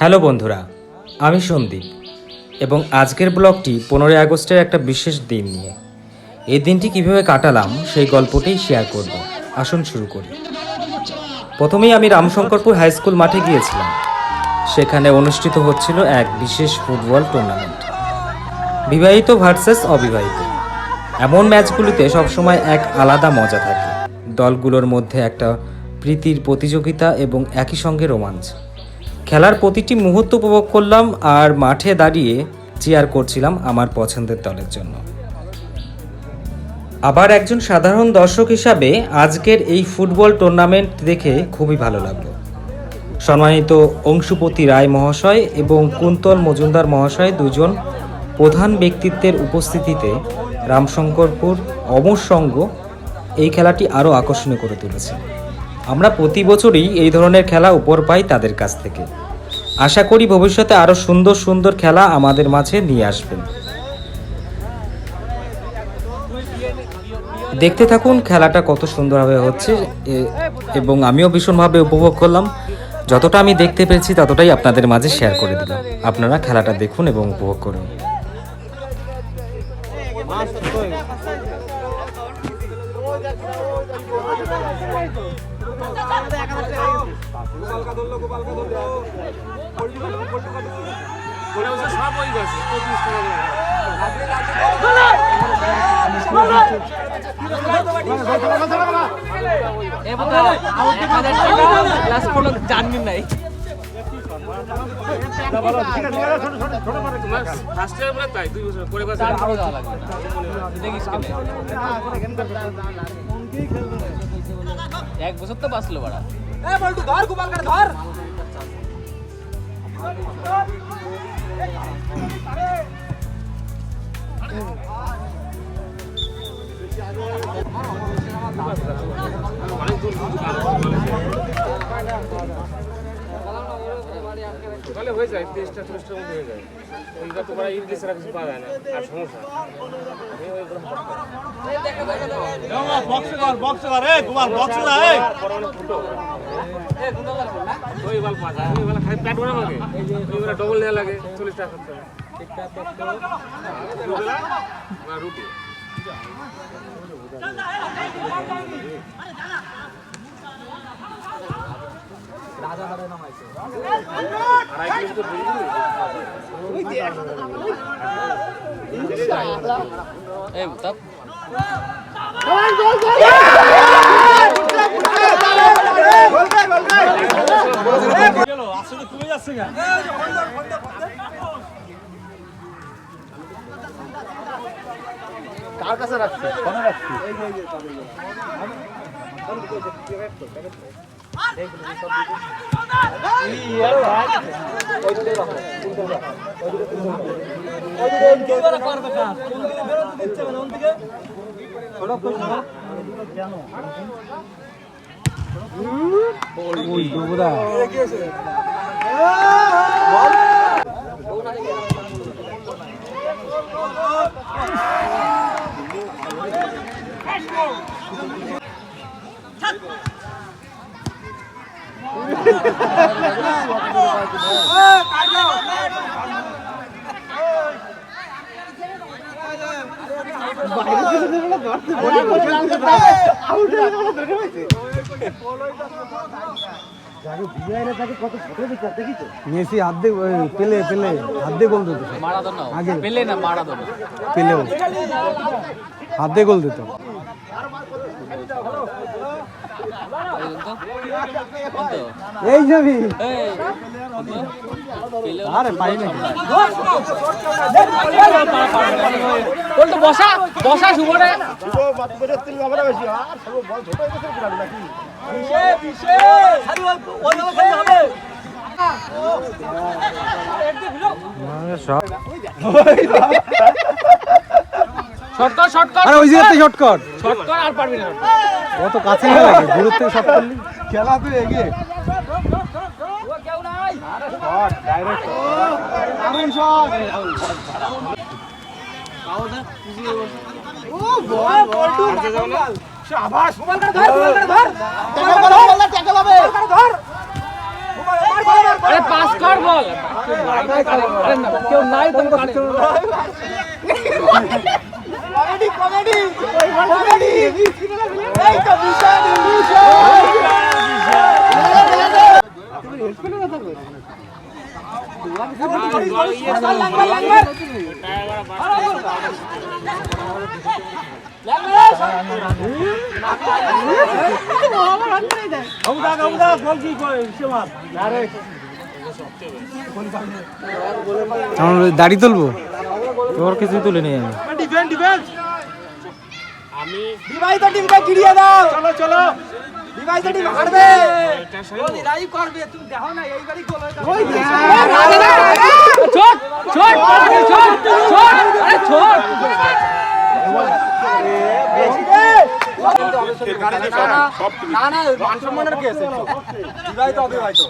Hello বন্ধুরা, আমি সন্দীপ এবং আজকের ব্লগটি পনেরোই আগস্টের একটা বিশেষ দিন নিয়ে। এই দিনটি কীভাবে কাটালাম সেই গল্পটাই শেয়ার করব। আসুন শুরু করি। প্রথমেই আমি রামশঙ্করপুর হাই স্কুল মাঠে গিয়েছিলাম। সেখানে অনুষ্ঠিত হচ্ছিল এক বিশেষ ফুটবল টুর্নামেন্ট বিবাহিত ভার্সেস অবিবাহিত। এমন ম্যাচগুলিতে সবসময় এক আলাদা মজা থাকে। দলগুলোর মধ্যে একটা প্রীতির প্রতিযোগিতা এবং একই সঙ্গে রোমাঞ্চ। খেলার প্রতিটি মুহূর্ত উপভোগ করলাম আর মাঠে দাঁড়িয়ে চেয়ার করছিলাম আমার পছন্দের দলের জন্য। আবার একজন সাধারণ দর্শক হিসাবে আজকের এই ফুটবল টুর্নামেন্ট দেখে খুবই ভালো লাগল। সম্মানিত অংশুপতি রায় মহাশয় এবং কুন্তল মজুমদার মহাশয় দুজন প্রধান ব্যক্তিত্বের উপস্থিতিতে রামশঙ্করপুর অমর সঙ্গ এই খেলাটি আরও আকর্ষণীয় করে তুলেছে। আমরা প্রতি বছরই এই ধরনের খেলা উপর পাই তাদের কাছ থেকে। আশা করি ভবিষ্যতে আরও সুন্দর সুন্দর খেলা আমাদের মাঝে নিয়ে আসবেন। দেখতে থাকুন খেলাটা কত সুন্দরভাবে হচ্ছে এবং আমিও ভীষণভাবে উপভোগ করলাম। যতটা আমি দেখতে পেরেছি ততটাই আপনাদের মাঝে শেয়ার করে দিলাম। আপনারা খেলাটা দেখুন এবং উপভোগ করুন। দেখিস কেন এক বছর তো বাঁচলো বাড়া। তাহলে হয়ে যায় তেইশটা চল্লিশটার মধ্যে হয়ে যায়। ওইটা তো করা ইংলিশ ছাড়া কিছু পাওয়া যায় না আর সমস্যা। ডবল নেওয়া লাগে। চল্লিশ টাকা। খরচা দুবেলা আর রুটি আড়াই কিলো তো বুঝলি এই তাপ মেসি হাত পেলে পেলে হাত গোল দিত আগে। পেলে না মারাদোনা। পেলেও। হাত গোল দিত। এই যাবি আরে পাই না বল তো বসা বসা শুভরে শর্টকাট শর্টকাট আরে ওই জায়গাতে শর্টকাট শর্টকাট আর পারবি না। কত কাছে না লাগে দূর থেকে শর্ট করলি খেলা তো এগিয়ে। আরে পাস কর বল। আরে কেউ নাই তো কানে। আমরা দাড়ি তুলবো? তোর কিছুই তুলে আমি। আমি বিবাহিত টিমকে গিরিয়ে দাও। চলো চলো। বিবাহিত টিম হারবে। ছোট ছোট আরে ছোট ছোট আরে ছোট। না না মান সম্মানের কেস বিবাহিত অবিবাহিত।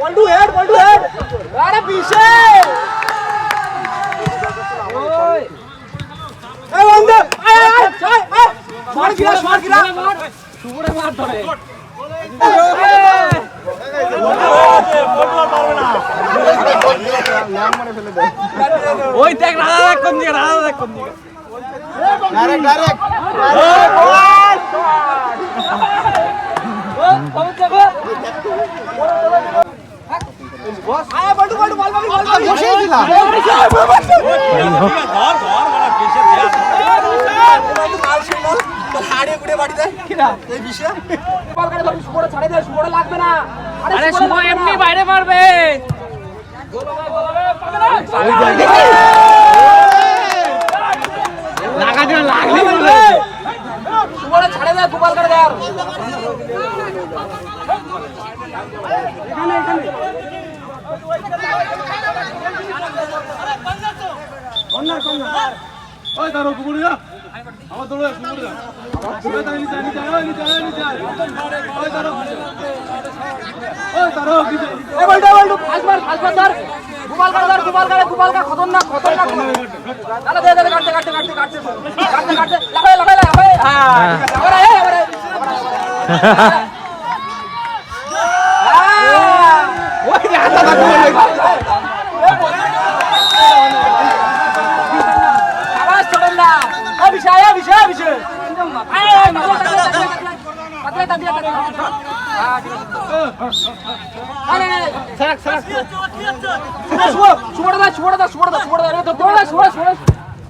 Paltu head Paltu head. আরে পিছে এই বন্ধু আয় আয় আয় আয় মার গিরা মার গিরা মার সুবরে মার ধরে। ওই দেখ রাধা দেখ কোন দিকে রাধা দেখ কোন দিকে। ডাইরেক্ট ডাইরেক্ট আয় পল্টু পল্টু বল বল বল বসেই দিলাম। আরে শুভ এমনি বাইরে মারবে লাগাতে লাগলে বলে ছাড়ে দেয় গোপাল করে দেয় এ বলটা বলটু ফাস্ট মার ফাস্ট মার ধর গোপাল করে ধর গোপাল করে গোপাল কা খতরনাক খতরনাক দাদা দে দে কাটতে কাটতে কাটতে কাটতে কাটতে কাটতে লাগাই লাগাই লাগাই হ্যাঁ আবার আয় আবার ওই হাতে আওয়াজ ছোড়েন না অভিষেক অভিষেক অভিষেক আয় আয় মারো কাটলে কাটলে কাটলে হ্যাঁ ঠিক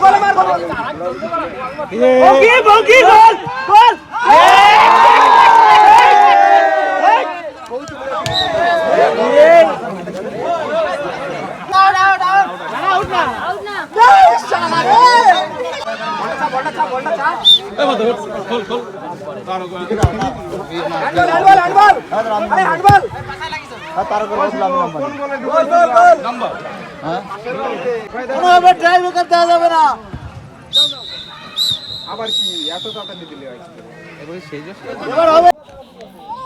গোল মার গোল ওকে হ্যান্ডবল আরে হ্যান্ডবল তার করে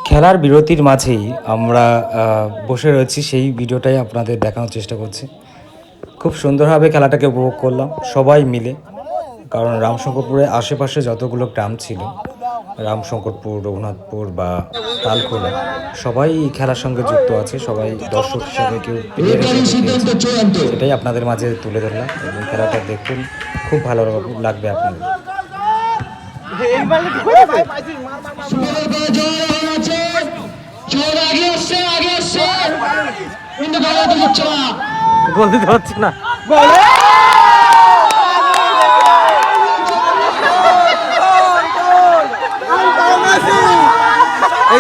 খেলার বিরতির মাঝেই আমরা বসে রয়েছি। সেই ভিডিওটাই আপনাদের দেখানোর চেষ্টা করছি। খুব সুন্দরভাবে খেলাটাকে উপভোগ করলাম। সবাই মিলে কারণ রামশঙ্করপুরের আশেপাশে যতগুলো গ্রাম ছিল রামশঙ্করপুর রঘুনাথপুর বা তালখোলা সবাই এই খেলার সঙ্গে যুক্ত আছে সবাই দর্শক হিসেবে কেউ সেটাই আপনাদের মাঝে তুলে ধরলাম এবং খেলাটা দেখুন খুব ভালো লাগবে আপনাদের। গোল দিতে হচ্ছে না।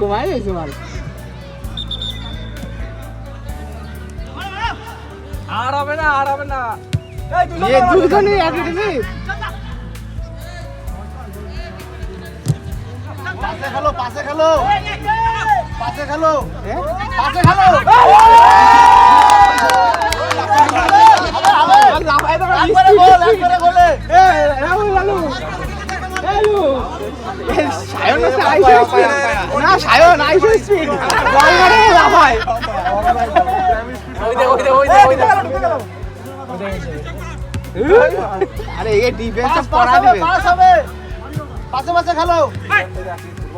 ঘুমাই গেছে মাল আর হবে না আর হবে না ये দুজনই একই টিমে পাশে খেলো পাশে খেলো। পাশে খেলো। পাশে খেলো। না সায়ন আইসো স্পিড বল মারে লাফায় আরে এই ডিফেন্স পড়া দিবে পাশে পাশে খেলো।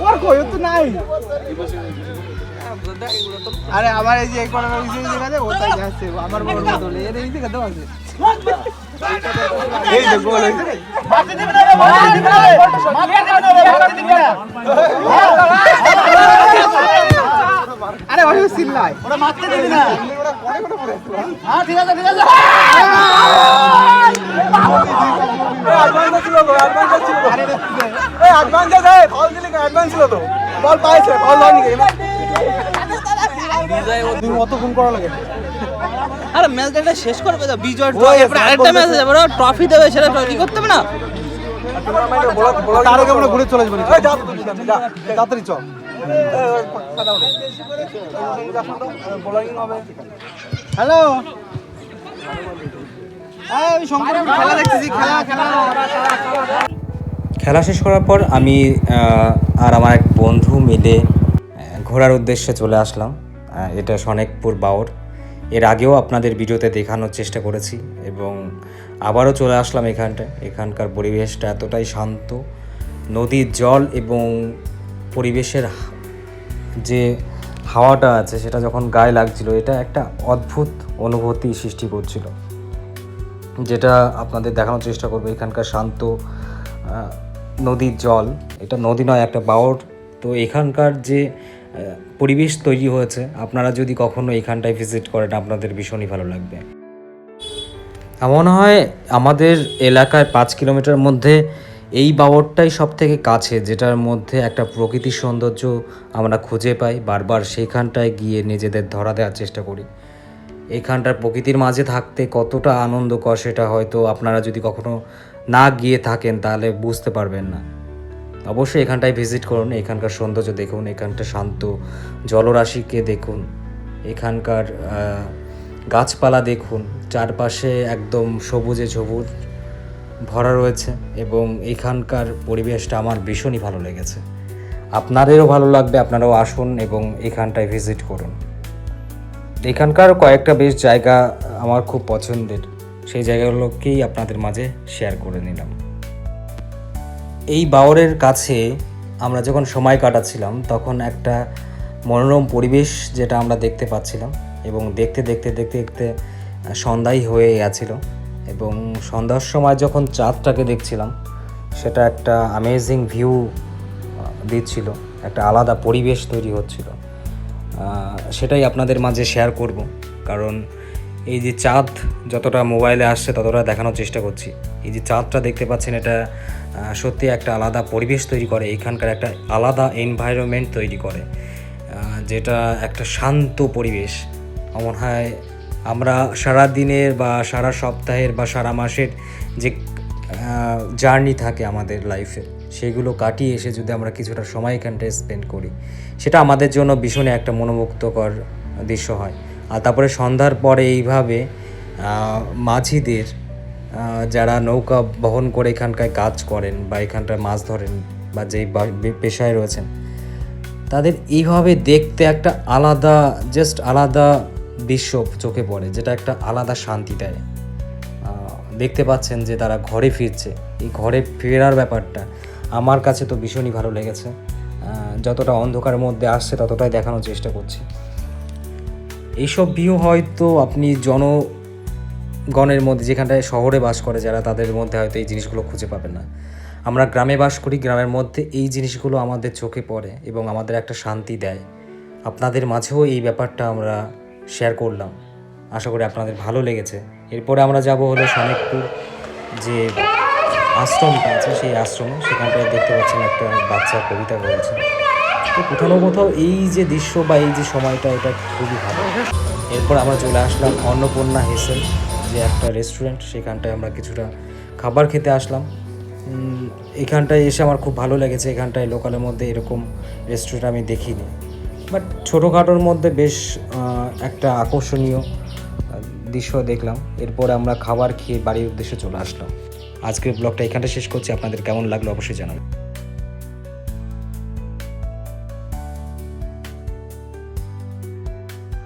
ওর কই ও তো নাই আরে আমার এই যে এক এই জায়গাতে ওটাই যাচ্ছে আমার বড় বদলে এর এই জায়গাতে আছে। এই যে গোল হইছে রে। মারতে দিবি না। রে মারতে দিবি না। মারতে দিবি না। আরে ওই সিল্লাই ওটা মারতে দিবি না। পড়ে হ্যাঁ ঠিক আছে ঠিক আছে। আরে ম্যাচটা একটা শেষ করবে তো বিজয় ট্রফি আরেকটা ম্যাচ ওরা ট্রফি দেবে সেটা তৈরি করতে হবে না? তার আগে আমরা ঘুরে চলে যাব তাড়াতাড়ি চল। হ্যালো। খেলা শেষ করার পর আমি আর আমার এক বন্ধু মিলে ঘোরার উদ্দেশ্যে চলে আসলাম। এটা সনেকপুর বাওর। এর আগেও আপনাদের ভিডিওতে দেখানোর চেষ্টা করেছি এবং আবারও চলে আসলাম এখানটায়। এখানকার পরিবেশটা এতটাই শান্ত। নদীর জল এবং পরিবেশের যে হাওয়াটা আছে, সেটা যখন গায়ে লাগছিল, এটা একটা অদ্ভুত অনুভূতি সৃষ্টি করছিল। যেটা আপনাদের দেখানোর চেষ্টা করব, এখানকার শান্ত নদীর জল। এটা নদী নয়, একটা বাওর তো এখানকার যে পরিবেশ তৈরি হয়েছে, আপনারা যদি কখনো এখানটায় ভিজিট করেন, আপনাদের ভীষণই ভালো লাগবে। এমন হয়, আমাদের এলাকায় পাঁচ কিলোমিটার মধ্যে এই বাওরটাই সব থেকে কাছে, যেটার মধ্যে একটা প্রকৃতির সৌন্দর্য আমরা খুঁজে পাই। বারবার সেইখানটায় গিয়ে নিজেদের ধরা দেওয়ার চেষ্টা করি। এখানটার প্রকৃতির মাঝে থাকতে কতটা আনন্দকর সেটা হয়তো আপনারা যদি কখনো না গিয়ে থাকেন, তাহলে বুঝতে পারবেন না। অবশ্যই এখানটায় ভিজিট করুন, এখানকার সৌন্দর্য দেখুন, এখানটা শান্ত জলরাশিকে দেখুন, এখানকার গাছপালা দেখুন, চারপাশে একদম সবুজে সবুজ ভরা রয়েছে এবং এখানকার পরিবেশটা আমার ভীষণই ভালো লেগেছে। আপনাদেরও ভালো লাগবে, আপনারাও আসুন এবং এখানটায় ভিজিট করুন। এখানকার কয়েকটা বেশ জায়গা আমার খুব পছন্দের। সেই জায়গাগুলোকেই আপনাদের মাঝে শেয়ার করে নিলাম। এই বাওরের কাছে আমরা যখন সময় কাটাচ্ছিলাম, তখন একটা মনোরম পরিবেশ যেটা আমরা দেখতে পাচ্ছিলাম এবং দেখতে দেখতে দেখতে দেখতে সন্ধ্যাই হয়ে গেছিল। এবং সন্ধ্যার সময় যখন চাঁদটাকে দেখছিলাম, সেটা একটা আমেজিং ভিউ দিচ্ছিল, একটা আলাদা পরিবেশ তৈরি হচ্ছিল। সেটাই আপনাদের মাঝে শেয়ার করব, কারণ এই যে চাঁদ যতটা মোবাইলে আসছে, ততটা দেখানোর চেষ্টা করছি। এই যে চাঁদটা দেখতে পাচ্ছেন, এটা সত্যি একটা আলাদা পরিবেশ তৈরি করে এখানকার একটা আলাদা এনভায়রনমেন্ট তৈরি করে যেটা একটা শান্ত পরিবেশ। আমার হয় আমরা সারা দিনের বা সারা সপ্তাহের বা সারা মাসের যে জার্নি থাকে আমাদের লাইফে, সেগুলো কাটিয়ে এসে যদি আমরা কিছুটা সময় এখানটায় স্পেন্ড করি, সেটা আমাদের জন্য ভীষণ একটা মনোমুগ্ধকর দৃশ্য হয়। আর তারপরে সন্ধ্যার পরে এইভাবে মাঝিদের যারা নৌকা বহন করে এখানকার কাজ করেন বা এখানটায় মাছ ধরেন বা যেই পেশায় রয়েছেন, তাদের এইভাবে দেখতে একটা আলাদা জাস্ট আলাদা দৃশ্য চোখে পড়ে, যেটা একটা আলাদা শান্তি দেয়। দেখতে পাচ্ছেন যে তারা ঘরে ফিরছে। এই ঘরে ফেরার ব্যাপারটা আমার কাছে তো ভীষণই ভালো লেগেছে। যতটা অন্ধকারের মধ্যে আসছে, ততটাই দেখানোর চেষ্টা করছি। এইসব ভিউ হয়তো আপনি জনগণের মধ্যে, যেখানটায় শহরে বাস করে, যারা তাদের মধ্যে হয়তো এই জিনিসগুলো খুঁজে পাবেন না। আমরা গ্রামে বাস করি, গ্রামের মধ্যে এই জিনিসগুলো আমাদের চোখে পড়ে এবং আমাদের একটা শান্তি দেয়। আপনাদের মাঝেও এই ব্যাপারটা আমরা শেয়ার করলাম। আশা করি আপনাদের ভালো লেগেছে। এরপরে আমরা যাব হলো সনেকপুর যে আশ্রমটা আছে, সেই আশ্রমে। সেখানটায় দেখতে পাচ্ছেন একটা বাচ্চা কবিতা বলছে। তো কোথাও না কোথাও এই যে দৃশ্য বা এই যে সময়টা, এটা খুবই ভালো। এরপর আমরা চলে আসলাম অন্নপূর্ণা হেসেল, যে একটা রেস্টুরেন্ট সেখানটায় আমরা কিছুটা খাবার খেতে আসলাম। এখানটায় এসে আমার খুব ভালো লেগেছে। এখানটায় লোকালের মধ্যে এরকম রেস্টুরেন্ট আমি দেখিনি। বাট ছোটোখাটোর মধ্যে বেশ একটা আকর্ষণীয় দৃশ্য দেখলাম। এরপরে আমরা খাবার খেয়ে বাড়ির উদ্দেশ্যে চলে আসলাম। আজকের ব্লগটা এখানটা শেষ করছি। আপনাদের কেমন লাগল অবশ্যই জানাবেন।